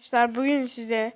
Arkadaşlar bugün size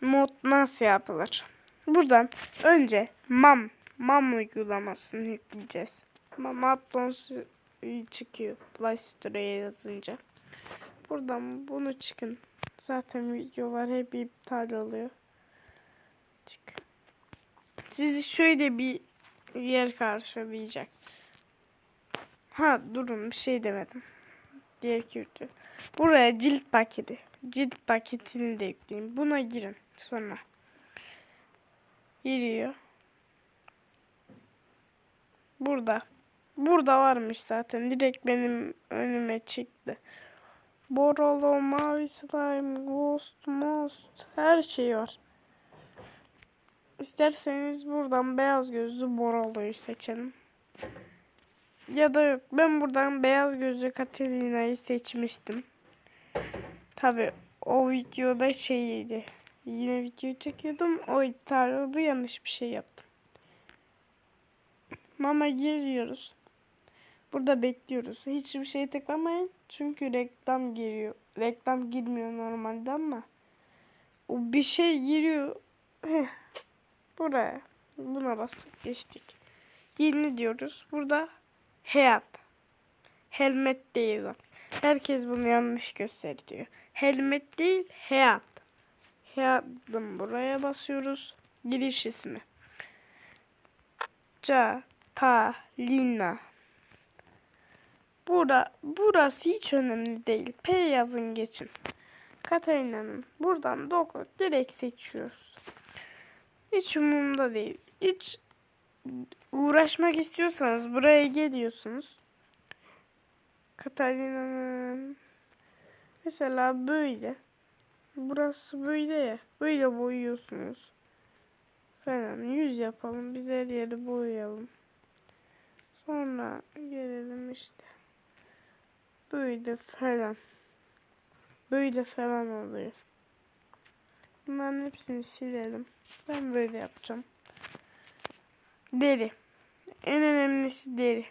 mod nasıl yapılır? Buradan önce mam mam uygulamasını yükleyeceğiz. Mam addons çıkıyor Play Store'ya yazınca. Buradan bunu çıkın. Zaten videolar hep iptal oluyor. Çık. Sizi şöyle bir yer karşılayacak. Ha durun bir şey demedim. Diğer kötü. Buraya cilt paketi. Cilt paketini de ekleyeyim. Buna girin sonra. Giriyor. Burada. Burada varmış zaten. Direkt benim önüme çıktı. Borolo, mavi slime, ghost, most her şey var. İsterseniz buradan beyaz gözlü Borolo'yu seçelim. Ya da yok. Ben buradan beyaz gözlü Katalina'yı seçmiştim. Tabi o videoda şeydi. Yine video çekiyordum. O iptal oldu. Yanlış bir şey yaptım. Mama giriyoruz. Burada bekliyoruz. Hiçbir şey tıklamayın. Çünkü reklam giriyor. Reklam girmiyor normalde ama o bir şey giriyor. Heh. Buraya. Buna bastık geçtik. Yeni diyoruz. Burada hayat. Helmet değil. Herkes bunu yanlış gösteriyor. Helmet değil, hayat. Hayatım buraya basıyoruz. Giriş ismi. Ca, ta, lina. Bura, burası hiç önemli değil. P yazın geçin. Katarina'nın buradan doku direkt seçiyoruz. Hiç umurumda değil. Hiç uğraşmak istiyorsanız buraya geliyorsunuz. Katarina'nın mesela böyle. Burası böyle ya. Böyle boyuyorsunuz. Falan. Yüz yapalım. Biz her yeri boyayalım. Sonra gelelim işte. Böyle falan. Böyle falan oluyor. Bunların hepsini silelim. Ben böyle yapacağım. Deri. En önemlisi deri.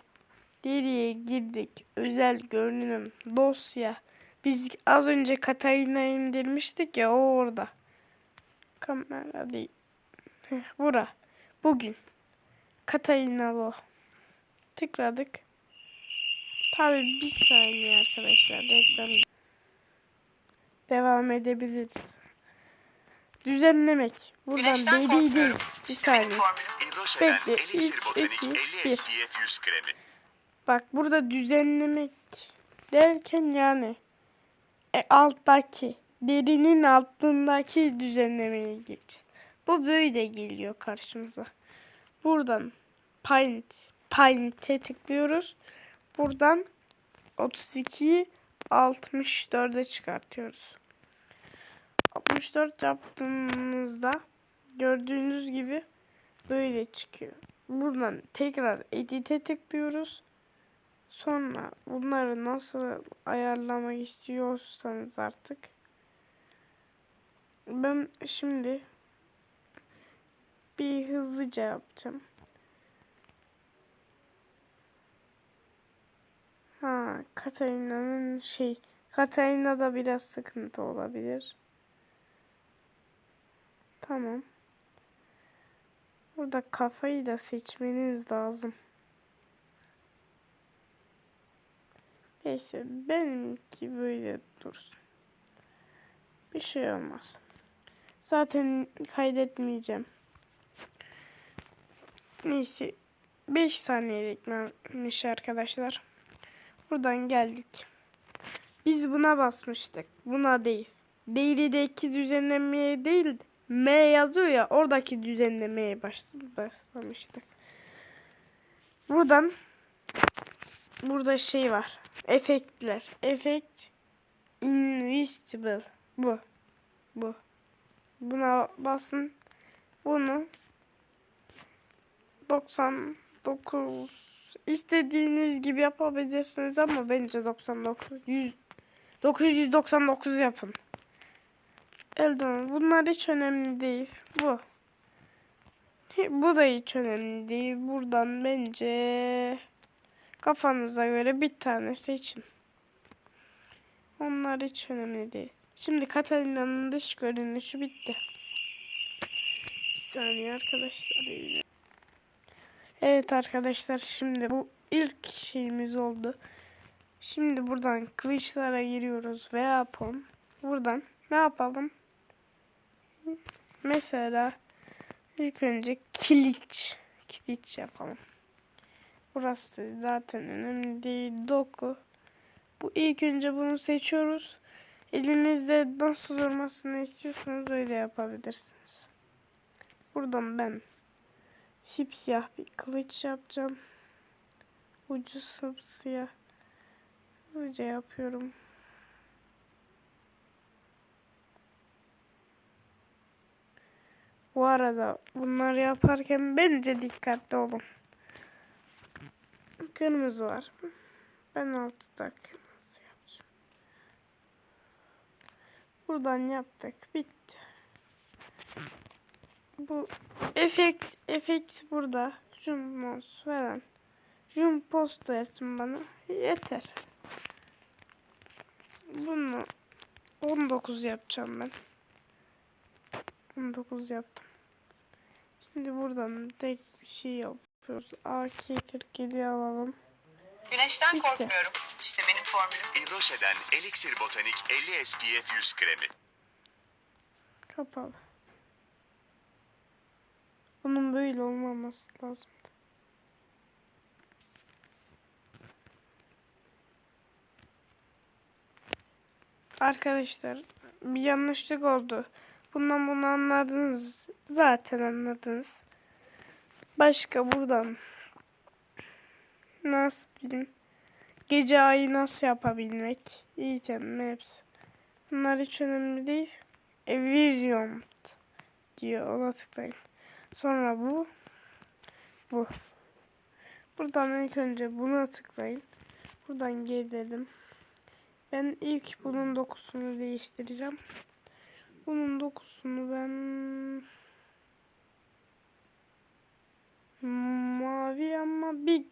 Deriye girdik. Özel görünüm. Dosya. Biz az önce Katarina indirmiştik ya o orada. Kamera değil. Heh, bura. Bugün. Katarina Lo. Tıkladık. Tabii bir saniye arkadaşlar. Reklam. Devam edebiliriz. Düzenlemek. Buradan Güneşten korkmuyorum. değil. Bir saniye. Bekle, Elixir üç, Botanik iki, 50 bir. SPF 100 kremi. Bak burada düzenlemek derken yani e, alttaki derinin altındaki düzenlemeye gireceğiz. Bu böyle geliyor karşımıza. Buradan paint paint'e tıklıyoruz. Buradan 32'yi 64'e çıkartıyoruz. 64 yaptığımızda gördüğünüz gibi böyle çıkıyor. Buradan tekrar edit'e tıklıyoruz. Sonra bunları nasıl ayarlamak istiyorsanız artık ben şimdi bir hızlıca yapacağım. Ha, Katarina'nın şey, Katarina'da biraz sıkıntı olabilir. Tamam. Burada kafayı da seçmeniz lazım. Neyse benimki böyle dursun. Bir şey olmaz. Zaten kaydetmeyeceğim. Neyse 5 saniyelikmiş arkadaşlar. Buradan geldik. Biz buna basmıştık. Buna değil. Değerideki düzenlemeye değil M yazıyor ya oradaki düzenlemeye baş, başlamıştık. Buradan burada şey var. Efektler. Efekt invisible. Bu. Bu. Buna basın. Bunu 99 istediğiniz gibi yapabilirsiniz ama bence 99 100 999 yapın. Elden bunlar hiç önemli değil. Bu. Bu da hiç önemli değil. Buradan bence kafanıza göre bir tane seçin. Onlar hiç önemli değil. Şimdi Katalina'nın dış görünüşü bitti. Bir saniye arkadaşlar. Evet arkadaşlar şimdi bu ilk şeyimiz oldu. Şimdi buradan kılıçlara giriyoruz veya pon. Buradan ne yapalım? Mesela ilk önce kiliç. Kiliç yapalım. Burası zaten önemli değil. Doku. Bu ilk önce bunu seçiyoruz. Elinizde nasıl durmasını istiyorsanız öyle yapabilirsiniz. Buradan ben siyah bir kılıç yapacağım. Ucu siyah. Hızlıca yapıyorum. Bu arada bunları yaparken bence dikkatli olun. Kırmızı var. Ben altıda kırmızı yapacağım. Buradan yaptık. Bitti. Bu efekt efekt burada. Jumpos falan. Jumpos da etsin bana. Yeter. Bunu 19 yapacağım ben. 19 yaptım. Şimdi buradan tek bir şey yapıyoruz. AK-47 alalım. Güneşten Bitti. korkmuyorum. İşte benim formülüm. Yves Rocher'den Elixir Botanik 50 SPF 100 kremi. Kapalı. Bunun böyle olmaması lazım. Arkadaşlar bir yanlışlık oldu. Bundan bunu anladınız. Zaten anladınız. Başka buradan nasıl diyeyim? Gece ayı nasıl yapabilmek? İyice hepsi. Bunlar hiç önemli değil. Evirium diyor. Ona tıklayın. Sonra bu. Bu. Buradan ilk önce buna tıklayın. Buradan gidelim. Ben ilk bunun dokusunu değiştireceğim. Bunun dokusunu ben mavi ama bir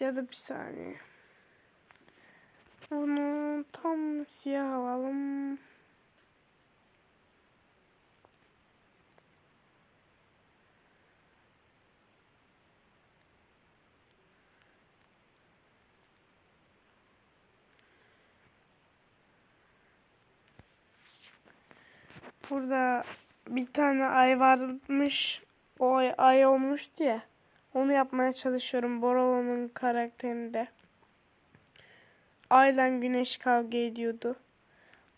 ya da bir saniye. Bunu tam siyah alalım. Burada bir tane ay varmış. O ay, ay olmuştu ya. Onu yapmaya çalışıyorum. Borolo'nun karakterinde. Ayla güneş kavga ediyordu.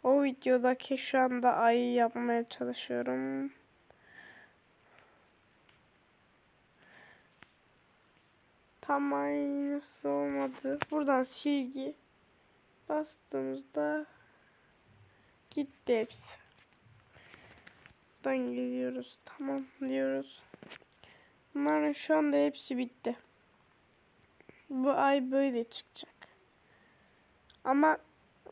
O videodaki şu anda ayı yapmaya çalışıyorum. Tam aynısı olmadı. Buradan silgi bastığımızda gitti hepsi. Buradan geliyoruz. Tamam diyoruz. Bunların şu anda hepsi bitti. Bu ay böyle çıkacak. Ama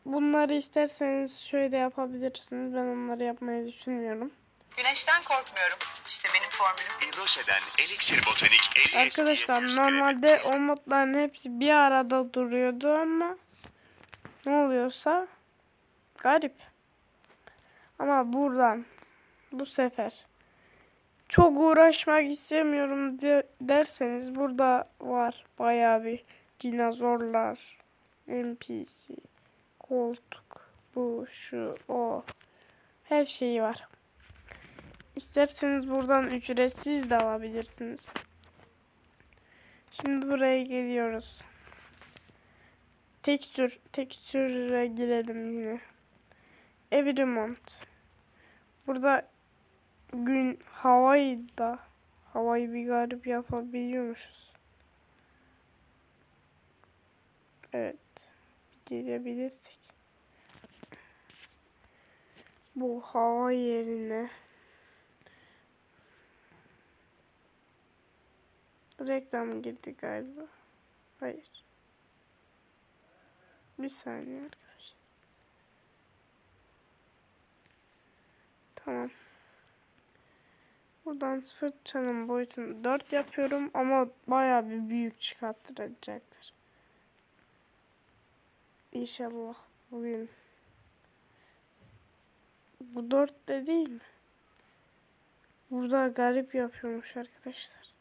bunları isterseniz şöyle yapabilirsiniz. Ben onları yapmayı düşünmüyorum. Güneşten korkmuyorum. İşte benim formülüm. Rocher'den Elixir Botanik 50 Arkadaşlar SPF 100 normalde o modların hepsi bir arada duruyordu ama ne oluyorsa garip. Ama buradan bu sefer çok uğraşmak istemiyorum de- derseniz burada var bayağı bir dinozorlar, NPC, koltuk, bu, şu, o her şeyi var. İsterseniz buradan ücretsiz de alabilirsiniz. Şimdi buraya geliyoruz. Tekstür, tekstüre girelim yine. Every month. Burada gün havayı da havayı bir garip yapabiliyormuşuz. Evet. Gelebilirsek. Bu hava yerine reklam girdi galiba. Hayır. Bir saniye arkadaşlar. Tamam. Buradan fırçanın boyutunu 4 yapıyorum ama bayağı bir büyük çıkarttıracaklar. İnşallah bugün. Bu dört de değil mi? Burada garip yapıyormuş arkadaşlar.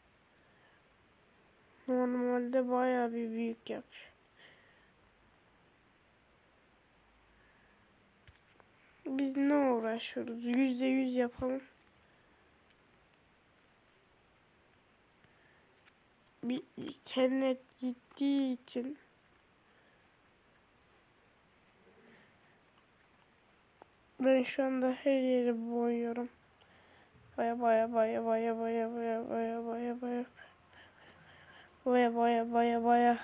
Normalde bayağı bir büyük yapıyor. Biz ne uğraşıyoruz? Yüzde yüz yapalım. Bir internet gittiği için ben şu anda her yeri boyuyorum. Baya baya baya baya baya baya baya baya baya baya baya baya baya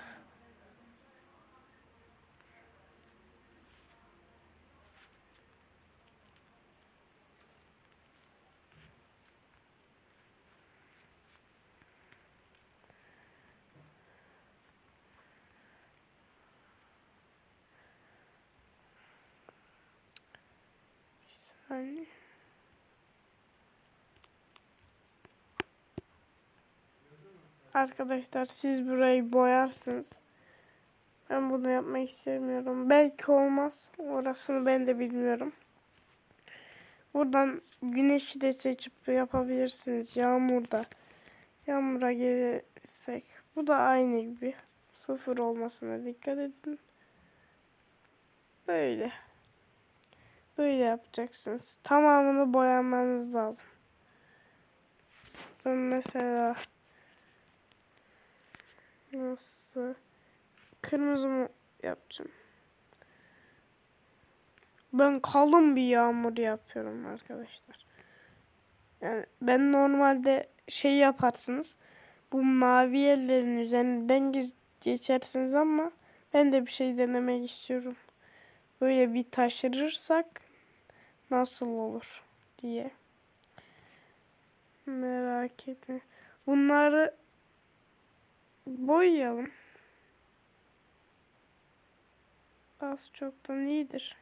saniye. Arkadaşlar siz burayı boyarsınız. Ben bunu yapmak istemiyorum. Belki olmaz. Orasını ben de bilmiyorum. Buradan güneşi de seçip yapabilirsiniz. Yağmurda. Yağmura gelirsek. Bu da aynı gibi. Sıfır olmasına dikkat edin. Böyle. Böyle yapacaksınız. Tamamını boyamanız lazım. Ben mesela nasıl kırmızı mı yapacağım? Ben kalın bir yağmur yapıyorum arkadaşlar. Yani ben normalde şey yaparsınız. Bu mavi yerlerin üzerinden ge- geçersiniz ama ben de bir şey denemek istiyorum. Böyle bir taşırırsak nasıl olur diye. Merak etme. Bunları boyayalım. Az çoktan iyidir.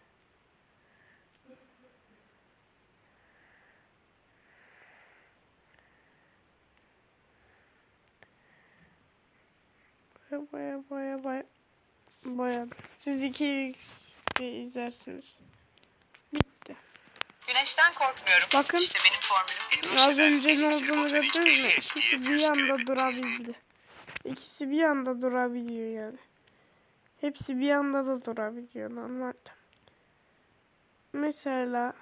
Baya baya baya baya. Siz iki izlersiniz. Güneşten korkmuyorum. Bakın. İşte benim formülüm. Az önce ne olduğunu gördünüz mü? 50 İkisi bir 100 anda durabildi. İkisi bir anda durabiliyor yani. Hepsi bir anda da durabiliyor normalde. Mesela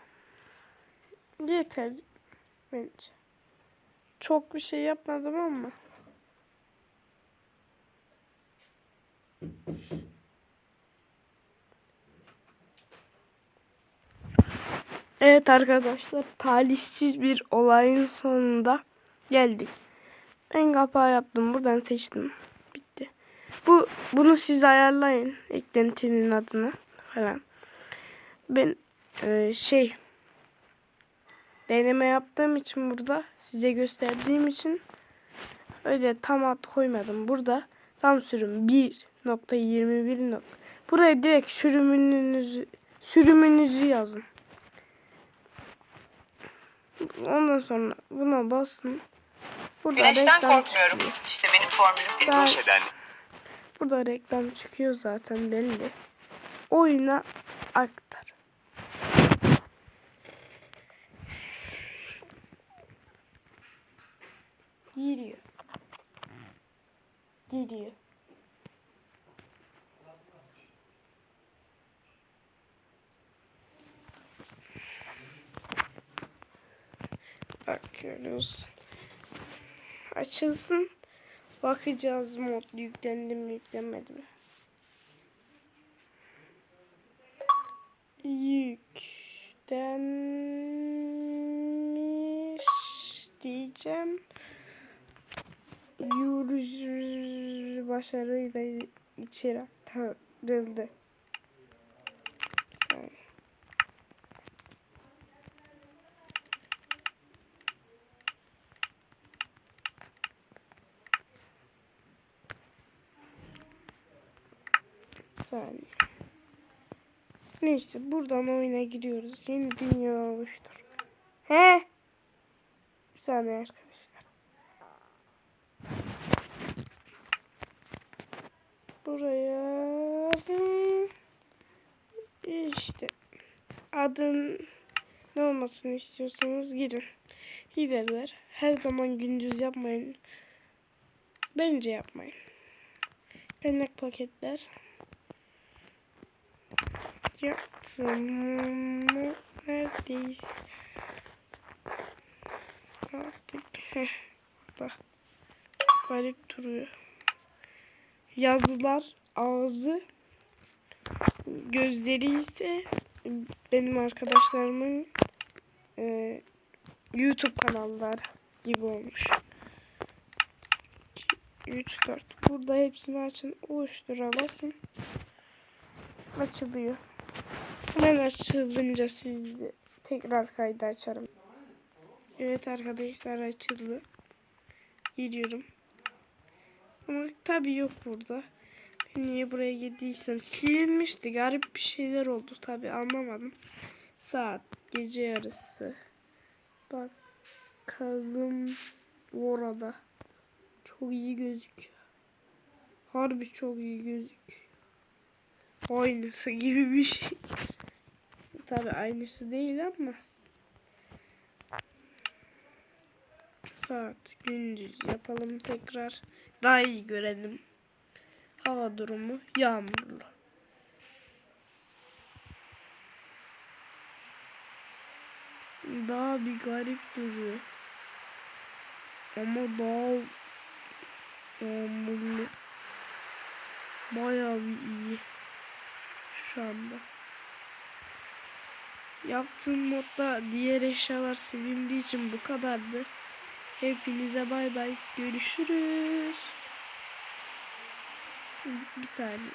yeter bence. Çok bir şey yapmadım ama. Evet arkadaşlar talihsiz bir olayın sonunda geldik. Ben kapağı yaptım. Buradan seçtim. Bitti. Bu bunu siz ayarlayın. Eklentinin adını falan. Ben e, şey deneme yaptığım için burada size gösterdiğim için öyle tam ad koymadım. Burada tam sürüm 1.21 nokta. Buraya direkt sürümünüzü sürümünüzü yazın. Ondan sonra buna basın. Burada Güneşten reklam korkmuyorum. çıkıyor. İşte benim formülüm. Sen- Rusya'dan Burada reklam çıkıyor zaten belli. Oyuna aktar. Giriyor. Giriyor. Bakıyoruz. Açılsın. Bakacağız mod yüklendi mi yüklenmedi mi. Yüklenmiş diyeceğim. Yürüyüş başarıyla içeri aktarıldı. Bir saniye. Bir saniye. Neyse buradan oyuna giriyoruz. Yeni dünya oluştur. He? Bir saniye arkadaşlar. Buraya hmm, adın ne olmasını istiyorsanız girin. Hileler her zaman gündüz yapmayın. Bence yapmayın. Kaynak paketler. Yaptım. Neredeyiz? Artık. Bak. Garip duruyor. Yazılar ağzı gözleri ise benim arkadaşlarımın e, YouTube kanalları gibi olmuş. 3 4 burada hepsini açın oluştura açılıyor ben açılınca siz de tekrar kaydı açarım. Evet arkadaşlar açıldı. Giriyorum ama tabi yok burada. Ben niye buraya girdiysem silinmişti garip bir şeyler oldu tabi anlamadım. Saat gece yarısı. Bakalım orada. Çok iyi gözüküyor. Harbi çok iyi gözüküyor. Aynısı gibi bir şey. Tabi aynısı değil ama. Saat gündüz yapalım tekrar. Daha iyi görelim. Hava durumu yağmurlu. Daha bir garip duruyor. Ama daha yağmurlu. Bayağı bir iyi. Şu anda. Yaptığım modda diğer eşyalar silindiği için bu kadardı. Hepinize bay bay. Görüşürüz. Bir saniye.